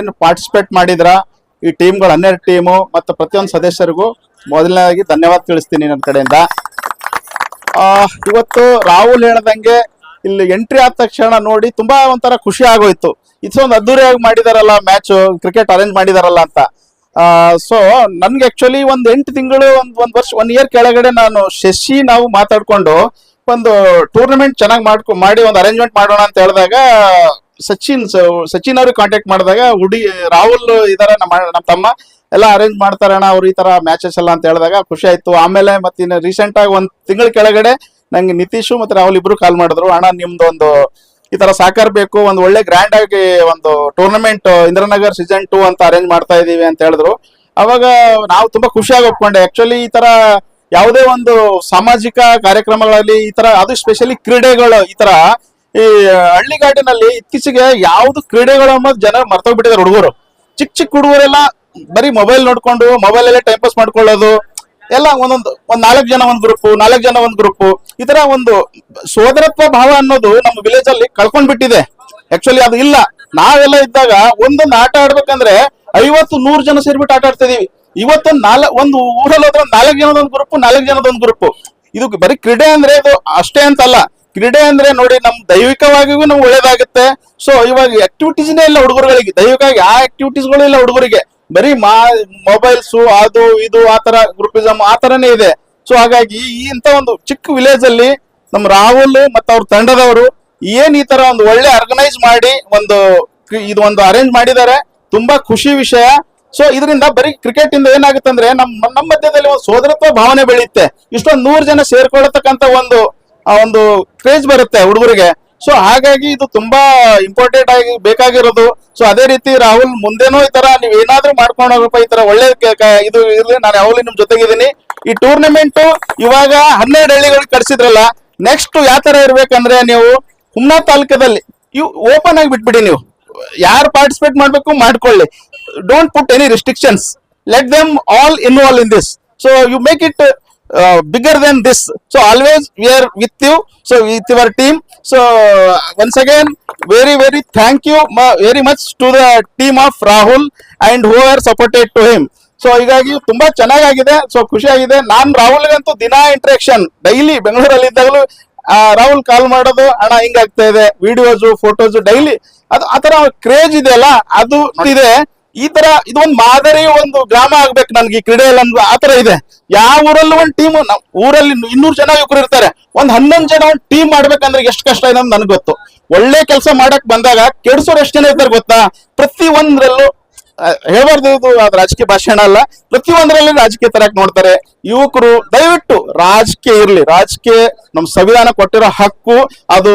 ಏನು ಪಾರ್ಟಿಸಿಪೇಟ್ ಮಾಡಿದ್ರ? ಈ ಟೀಮ್ಗಳು ಹನ್ನೆರಡು ಟೀಮು ಮತ್ತು ಪ್ರತಿಯೊಂದು ಸದಸ್ಯರಿಗೂ ಮೊದಲನೇದಾಗಿ ಧನ್ಯವಾದ ತಿಳಿಸ್ತೀನಿ ನನ್ನ ಕಡೆಯಿಂದ. ಇವತ್ತು ರಾಹುಲ್ ಹೇಳ್ದಂಗೆ ಇಲ್ಲಿ ಎಂಟ್ರಿ ಆದ ತಕ್ಷಣ ನೋಡಿ ತುಂಬಾ ಒಂಥರ ಖುಷಿ ಆಗೋಯ್ತು. ಇದೊಂದು ಅದ್ದೂರಿಯಾಗಿ ಮಾಡಿದಾರಲ್ಲ ಮ್ಯಾಚ್ ಕ್ರಿಕೆಟ್ ಅರೇಂಜ್ ಮಾಡಿದಾರಲ್ಲ ಅಂತ. ಸೊ ನನ್ಗೆ ಆಕ್ಚುಲಿ ಒಂದ್ ಎಂಟು ತಿಂಗಳು, ಒಂದ್ ಒಂದ್ ವರ್ಷ ಒನ್ ಇಯರ್ ಕೆಳಗಡೆ ನಾನು ಶಶಿ ನಾವು ಮಾತಾಡ್ಕೊಂಡು ಒಂದು ಟೂರ್ನಮೆಂಟ್ ಚೆನ್ನಾಗಿ ಮಾಡ್ಕೊ, ಮಾಡಿ ಒಂದು ಅರೇಂಜ್ಮೆಂಟ್ ಮಾಡೋಣ ಅಂತ ಹೇಳಿದಾಗ ಸಚಿನ್ ಸಚಿನ್ ಅವ್ರಿಗೆ ಕಾಂಟ್ಯಾಕ್ಟ್ ಮಾಡಿದಾಗ ಹುಡಿ, ರಾಹುಲ್ ಇದಾರ ನಮ್ಮ ನಮ್ಮ ತಮ್ಮ. ಎಲ್ಲ ಅರೇಂಜ್ ಮಾಡ್ತಾರಣ್ಣ ಅವ್ರು ಈ ತರ ಮ್ಯಾಚಸ್ ಎಲ್ಲ ಅಂತ ಹೇಳಿದಾಗ ಖುಷಿ ಆಯ್ತು. ಆಮೇಲೆ ಮತ್ತೆ ಇನ್ನು ರೀಸೆಂಟ್ ಆಗಿ ಒಂದ್ ತಿಂಗಳ ಕೆಳಗಡೆ ನಂಗೆ ನಿತೀಶು ಮತ್ತೆ ರಾಹುಲ್ ಇಬ್ರು ಕಾಲ್ ಮಾಡಿದ್ರು. ಅಣ್ಣ, ನಿಮ್ದು ಒಂದು ಈ ತರ ಸಾಕಾರ ಬೇಕು, ಒಂದು ಒಳ್ಳೆ ಗ್ರ್ಯಾಂಡ್ ಆಗಿ ಒಂದು ಟೂರ್ನಮೆಂಟ್ ಇಂದ್ರನಗರ್ ಸೀಸನ್ ಟೂ ಅಂತ ಅರೇಂಜ್ ಮಾಡ್ತಾ ಇದೀವಿ ಅಂತ ಹೇಳಿದ್ರು. ಅವಾಗ ನಾವು ತುಂಬಾ ಖುಷಿಯಾಗಿ ಒಪ್ಕೊಂಡೆ. ಆಕ್ಚುಲಿ ಈ ತರ ಯಾವುದೇ ಒಂದು ಸಾಮಾಜಿಕ ಕಾರ್ಯಕ್ರಮಗಳಲ್ಲಿ ಈ ತರ, ಅದು ಸ್ಪೆಷಲಿ ಕ್ರೀಡೆಗಳು ಈ ತರ ಈ ಹಳ್ಳಿಗಾಡಿನಲ್ಲಿ ಇತ್ತೀಚೆಗೆ ಯಾವ್ದು ಕ್ರೀಡೆಗಳು ಅನ್ನೋದು ಜನ ಮರ್ತೋಗ್ಬಿಟ್ಟಿದ್ದಾರೆ ಹುಡುಗರು. ಚಿಕ್ಕ ಚಿಕ್ಕ ಹುಡುಗರೆಲ್ಲ ಬರೀ ಮೊಬೈಲ್ ನೋಡ್ಕೊಂಡು ಮೊಬೈಲ್ ಅಲ್ಲೇ ಟೈಮ್ ಪಾಸ್ ಮಾಡ್ಕೊಳ್ಳೋದು, ಎಲ್ಲ ಒಂದೊಂದು, ಒಂದ್ ನಾಲ್ಕು ಜನ ಒಂದ್ ಗ್ರೂಪ್ ನಾಲ್ಕು ಜನ ಒಂದ್ ಗ್ರೂಪ್ ಈ ತರ ಒಂದು ಸೋದರತ್ವ ಭಾವ ಅನ್ನೋದು ನಮ್ಮ ವಿಲೇಜ್ ಅಲ್ಲಿ ಕಳ್ಕೊಂಡ್ಬಿಟ್ಟಿದೆ ಆಕ್ಚುಲಿ ಅದು ಇಲ್ಲ. ನಾವೆಲ್ಲ ಇದ್ದಾಗ ಒಂದೊಂದು ಆಟ ಆಡ್ಬೇಕಂದ್ರೆ ಐವತ್ತು, ನೂರು ಜನ ಸೇರ್ಬಿಟ್ಟು ಆಟ ಆಡ್ತಾ ಇದೀವಿ ಇವತ್ತೊಂದು ನಾಲ್ಕು ಒಂದು ಊರಲ್ಲಿ ಹೋದ್ರೆ ನಾಲ್ಕು ಜನದ ಒಂದು ಗ್ರೂಪ್ ನಾಲ್ಕು ಜನದ ಒಂದು ಗ್ರೂಪ್ ಇದು ಬರೀ ಕ್ರೀಡೆ ಅಂದ್ರೆ ಇದು ಅಷ್ಟೇ ಅಂತಲ್ಲ. ಕ್ರೀಡೆ ಅಂದ್ರೆ ನೋಡಿ ನಮ್ ದೈವಿಕವಾಗಿಗೂ ನಮ್ಗೆ ಒಳ್ಳೇದಾಗುತ್ತೆ. ಸೊ ಇವಾಗ ಆಕ್ಟಿವಿಟೀಸ್ನೇ ಇಲ್ಲ ಹುಡುಗರುಗಳಿಗೆ. ದೈವಿಕ ಆ ಆಕ್ಟಿವಿಟೀಸ್ಗಳು ಇಲ್ಲ ಹುಡುಗರಿಗೆ. ಬರೀ ಮಾ ಮೊಬೈಲ್ಸ್ ಅದು, ಇದು ಆತರ ಗ್ರೂಪಿಸಮ್ ಆ ಇದೆ. ಸೊ ಹಾಗಾಗಿ ಈ ಇಂತ ಒಂದು ಚಿಕ್ಕ ವಿಲೇಜ್ ಅಲ್ಲಿ ನಮ್ ರಾಹುಲ್ ಮತ್ತು ಅವ್ರ ತಂಡದವರು ಏನ್ ಈ ತರ ಒಂದು ಒಳ್ಳೆ ಆರ್ಗನೈಸ್ ಮಾಡಿ ಒಂದು ಇದು ಒಂದು ಅರೇಂಜ್ ಮಾಡಿದ್ದಾರೆ. ತುಂಬಾ ಖುಷಿ ವಿಷಯ. ಸೊ ಇದರಿಂದ ಬರೀ ಕ್ರಿಕೆಟ್ ಇಂದ ಏನಾಗುತ್ತೆ ಅಂದ್ರೆ ನಮ್ಮ ನಮ್ಮ ಮಧ್ಯದಲ್ಲಿ ಒಂದು ಸೋದರತ್ವ ಭಾವನೆ ಬೆಳೆಯುತ್ತೆ. ಇಷ್ಟೊಂದು ನೂರು ಜನ ಸೇರ್ಕೊಳ್ಳತಕ್ಕಂತ ಒಂದು ಆ ಒಂದು ಕ್ರೇಜ್ ಬರುತ್ತೆ ಹುಡುಗರಿಗೆ. ಸೊ ಹಾಗಾಗಿ ಇದು ತುಂಬಾ ಇಂಪಾರ್ಟೆಂಟ್ ಆಗಿ ಬೇಕಾಗಿರೋದು. ಸೊ ಅದೇ ರೀತಿ ರಾಹುಲ್ ಮುಂದೆನೂ ಈ ತರ ನೀವ್ ಏನಾದ್ರೂ ಮಾಡ್ಕೊಂಡು ಹೋಗಪ್ಪ ಈ ತರ ಒಳ್ಳೆ ಇದು ಇರ್ಲಿ. ನಾನು ಯಾವಾಗಲೂ ನಿಮ್ ಜೊತೆಗಿದ್ದೀನಿ. ಈ ಟೂರ್ನಮೆಂಟ್ ಇವಾಗ ಹನ್ನೆರಡು ಹಳ್ಳಿಗಳಿಗೆ ಕಟ್ಸಿದ್ರಲ್ಲ ನೆಕ್ಸ್ಟ್ ಯಾವ ಇರ್ಬೇಕಂದ್ರೆ ನೀವು ಹುಮ್ನಾ ತಾಲೂಕದಲ್ಲಿ, ಇವ್ ಓಪನ್ ಆಗಿ ಬಿಟ್ಬಿಡಿ ನೀವು. ಯಾರು ಪಾರ್ಟಿಸಿಪೇಟ್ ಮಾಡ್ಬೇಕು ಮಾಡ್ಕೊಳ್ಳಿ. Don't put any restrictions let them all involve in this so you make it bigger than this so always we are with you so with your team so once again, very very thank you very much to the team of Rahul and who are supported to him so ಹೀಗಾಗಿ ತುಂಬಾ ಚೆನ್ನಾಗಿದೆ so ಖುಷಿಯಾಗಿದೆ. ನಾನು ರಾಹುಲ್ಗಂತೂ ದಿನಾ interaction daily ಬೆಂಗಳೂರಲ್ಲಿ ಇದ್ದಾಗಲೂ ರಾಹುಲ್ ಕಾಲ್ ಮಾಡೋದು ಅಣ್ಣ ಹಿಂಗಾಗ್ತಾ ಇದೆ. ವಿಡಿಯೋಸು ಫೋಟೋಸು ಡೈಲಿ ಅದು ಆತರ ಕ್ರೇಜ್ ಇದೆಯಲ್ಲ? ಅದು ಇದೆ. ಈ ತರ ಇದು ಒಂದು ಮಾದರಿ ಒಂದು ಗ್ರಾಮ ಆಗ್ಬೇಕು ನನ್ಗೆ ಈ ಕ್ರೀಡೆಯಲ್ಲಿ ಒಂದು ಆತರ ಇದೆ. ಯಾವ ಊರಲ್ಲೂ ಒಂದು ಟೀಮ್ ಊರಲ್ಲಿ ಇನ್ನೂರು ಜನ ಯುವಕರು ಇರ್ತಾರೆ. ಒಂದ್ ಹನ್ನೊಂದು ಜನ ಒಂದು ಟೀಮ್ ಮಾಡ್ಬೇಕಂದ್ರೆ ಎಷ್ಟು ಕಷ್ಟ ಇದೆ ಅಂತ ನನ್ಗೆ ಗೊತ್ತು. ಒಳ್ಳೆ ಕೆಲಸ ಮಾಡಕ್ ಬಂದಾಗ ಕೆಡ್ಸೋರು ಎಷ್ಟು ಜನ ಇರ್ತಾರೆ ಗೊತ್ತಾ? ಪ್ರತಿ ಒಂದ್ರಲ್ಲೂ ಆ, ಹೇಳ್ಬಾರ್ದು ಇದು ಅದು ರಾಜಕೀಯ ಭಾಷಣ ಅಲ್ಲ. ಪ್ರತಿಯೊಂದರಲ್ಲಿ ರಾಜಕೀಯ ತರಕ್ ನೋಡ್ತಾರೆ? ಯುವಕರು ದಯವಿಟ್ಟು ರಾಜಕೀಯ ಇರ್ಲಿ. ರಾಜಕೀಯ ನಮ್ ಸಂವಿಧಾನ ಕೊಟ್ಟಿರೋ ಹಕ್ಕು, ಅದು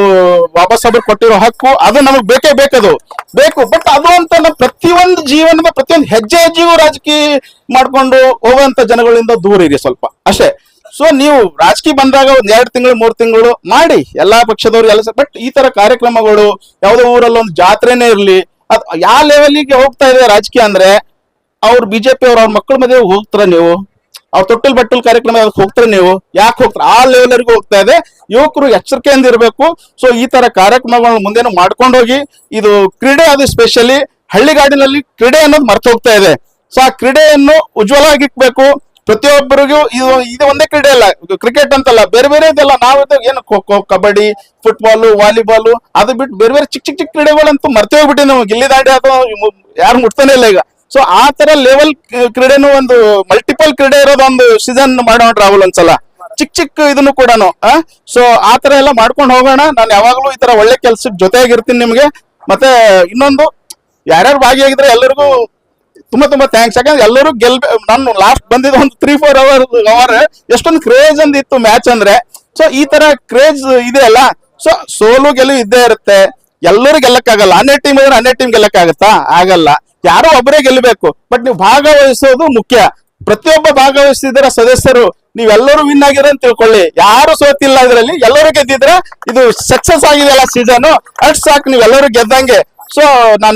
ಬಾಬಾ ಸಾಹೇಬ್ ಕೊಟ್ಟಿರೋ ಹಕ್ಕು, ಅದು ನಮಗ್ ಬೇಕೇ ಬೇಕದು. ಬೇಕು. ಬಟ್ ಅದು ಅಂತ ನಮ್ಮ ಪ್ರತಿಯೊಂದು ಜೀವನದ ಪ್ರತಿಯೊಂದು ಹೆಜ್ಜೆ ಹೆಜ್ಜೆಗೂ ರಾಜಕೀಯ ಮಾಡ್ಕೊಂಡು ಹೋಗುವಂತ ಜನಗಳಿಂದ ದೂರ ಇರಿ ಸ್ವಲ್ಪ. ಅಷ್ಟೇ. ಸೊ ನೀವು ರಾಜಕೀಯ ಬಂದಾಗ ಒಂದ್ ಎರಡು ತಿಂಗಳು, ಮೂರ್ ತಿಂಗಳು ಮಾಡಿ. ಎಲ್ಲಾ ಪಕ್ಷದವ್ರು, ಎಲ್ಲ ಬಟ್ ಈ ತರ ಕಾರ್ಯಕ್ರಮಗಳು ಯಾವುದೋ ಊರಲ್ಲಿ ಒಂದು ಜಾತ್ರೆನೇ ಇರ್ಲಿ. ಅದ್ ಯಾವ ಲೆವೆಲ್ಗೆ ಹೋಗ್ತಾ ಇದೆ ರಾಜಕೀಯ ಅಂದ್ರೆ ಅವ್ರು ಬಿಜೆಪಿ ಅವ್ರ ಅವ್ರ ಮಕ್ಕಳ ಮದುವೆ ಹೋಗ್ತಾರ ನೀವು? ಅವ್ರ ತೊಟ್ಟಲ್ ಬಟ್ಟಲ್ ಕಾರ್ಯಕ್ರಮ ಹೋಗ್ತಾರ ನೀವು? ಯಾಕೆ ಹೋಗ್ತಾರ? ಆ ಲೆವೆಲ್ವರೆಗೂ ಹೋಗ್ತಾ ಇದೆ. ಯುವಕರು ಎಚ್ಚರಿಕೆಯಿಂದ ಇರಬೇಕು. ಸೊ ಈ ತರ ಕಾರ್ಯಕ್ರಮಗಳನ್ನ ಮುಂದೇನು ಮಾಡ್ಕೊಂಡು ಹೋಗಿ ಇದು ಕ್ರೀಡೆ ಅದು ಸ್ಪೆಷಲಿ ಹಳ್ಳಿಗಾಡಿನಲ್ಲಿ ಕ್ರೀಡೆ ಅನ್ನೋದು ಮರ್ತು ಹೋಗ್ತಾ ಇದೆ. ಸೊ ಆ ಕ್ರೀಡೆಯನ್ನು ಉಜ್ವಲವಾಗಿಕ್ಬೇಕು. ಪ್ರತಿಯೊಬ್ಬರಿಗೂ ಇದು ಇದು ಒಂದೇ ಕ್ರೀಡೆ ಅಲ್ಲ ಕ್ರಿಕೆಟ್ ಅಂತಲ್ಲ, ಬೇರೆ ಬೇರೆ ಇದೆಲ್ಲ ನಾವು ಏನು ಖೋ ಖೋ, ಕಬಡ್ಡಿ ಫುಟ್ಬಾಲ್ ವಾಲಿಬಾಲ್ ಅದು ಬಿಟ್ಟು ಬೇರೆ ಬೇರೆ ಚಿಕ್ಕ ಚಿಕ್ಕ ಚಿಕ್ಕ ಕ್ರೀಡೆಗಳಂತೂ ಮರ್ತೇ ಹೋಗ್ಬಿಟ್ಟಿ ನಾವು ಗಿಲ್ಲಿ ದಾಂಡಿ ಅದು ಯಾರು ಮುಟ್ತಾನೆ ಇಲ್ಲ ಈಗ. ಸೊ ಆ ತರ ಲೆವೆಲ್ ಕ್ರೀಡೆನೂ ಒಂದು ಮಲ್ಟಿಪಲ್ ಕ್ರೀಡೆ ಇರೋದು ಒಂದು ಸೀಸನ್ ಮಾಡೋಣ ರಾಹುಲ್ ಒಂದ್ಸಲ. ಚಿಕ್ಕ ಚಿಕ್ಕ ಇದನ್ನು ಕೂಡ ಸೊ ಆ ತರ ಎಲ್ಲ ಮಾಡ್ಕೊಂಡು ಹೋಗೋಣ. ನಾನು ಯಾವಾಗಲೂ ಈ ತರ ಒಳ್ಳೆ ಕೆಲ್ಸಕ್ಕೆ ಜೊತೆಯಾಗಿರ್ತೀನಿ ನಿಮ್ಗೆ. ಮತ್ತೆ ಇನ್ನೊಂದು, ಯಾರ್ಯಾರು ಭಾಗಿಯಾಗಿದ್ರೆ ಎಲ್ಲರಿಗೂ ತುಂಬಾ ತುಂಬಾ ಥ್ಯಾಂಕ್ಸ್ ಯಾಕಂದ್ರೆ ಎಲ್ಲರೂ ಗೆಲ್ ನಾನು ಲಾಸ್ಟ್ ಬಂದಿದ್ದ ಒಂದು ತ್ರೀ ಫೋರ್ ಅವರ್ ಅವರ್ ಎಷ್ಟೊಂದು ಕ್ರೇಜ್ ಅಂದ ಇತ್ತು ಮ್ಯಾಚ್ ಅಂದ್ರೆ. ಸೊ ಈ ತರ ಕ್ರೇಜ್ ಇದೆ ಅಲ್ಲ? ಸೊ ಸೋಲು ಗೆಲುವು ಇದ್ದೇ ಇರುತ್ತೆ. ಎಲ್ಲರೂ ಗೆಲ್ಲಕ್ಕಾಗಲ್ಲ. ಹನ್ನೆರಡು ಟೀಮ್ ಇದ್ರೆ ಹನ್ನೆರಡು ಟೀಮ್ ಗೆಲ್ಲಕ್ಕಾಗತ್ತಾ? ಆಗಲ್ಲ. ಯಾರೋ ಒಬ್ಬರೇ ಗೆಲ್ಲಬೇಕು ಬಟ್ ನೀವು ಭಾಗವಹಿಸೋದು ಮುಖ್ಯ. ಪ್ರತಿಯೊಬ್ಬ ಭಾಗವಹಿಸಿದ್ರ ಸದಸ್ಯರು? ನೀವೆಲ್ಲರೂ ವಿನ್ ಆಗಿರೋ ಅಂತ ತಿಳ್ಕೊಳ್ಳಿ. ಯಾರು ಸೋತಿಲ್ಲ ಇದರಲ್ಲಿ, ಎಲ್ಲರೂ ಗೆದ್ದಿದ್ರೆ ಇದು ಸಕ್ಸಸ್ ಆಗಿದೆಯಲ್ಲ ಸೀಸನ್ ಅಷ್ಟು ಸಾಕು, ನೀವೆಲ್ಲರೂ ಗೆದ್ದಂಗೆ. ಸೊ ನಾನು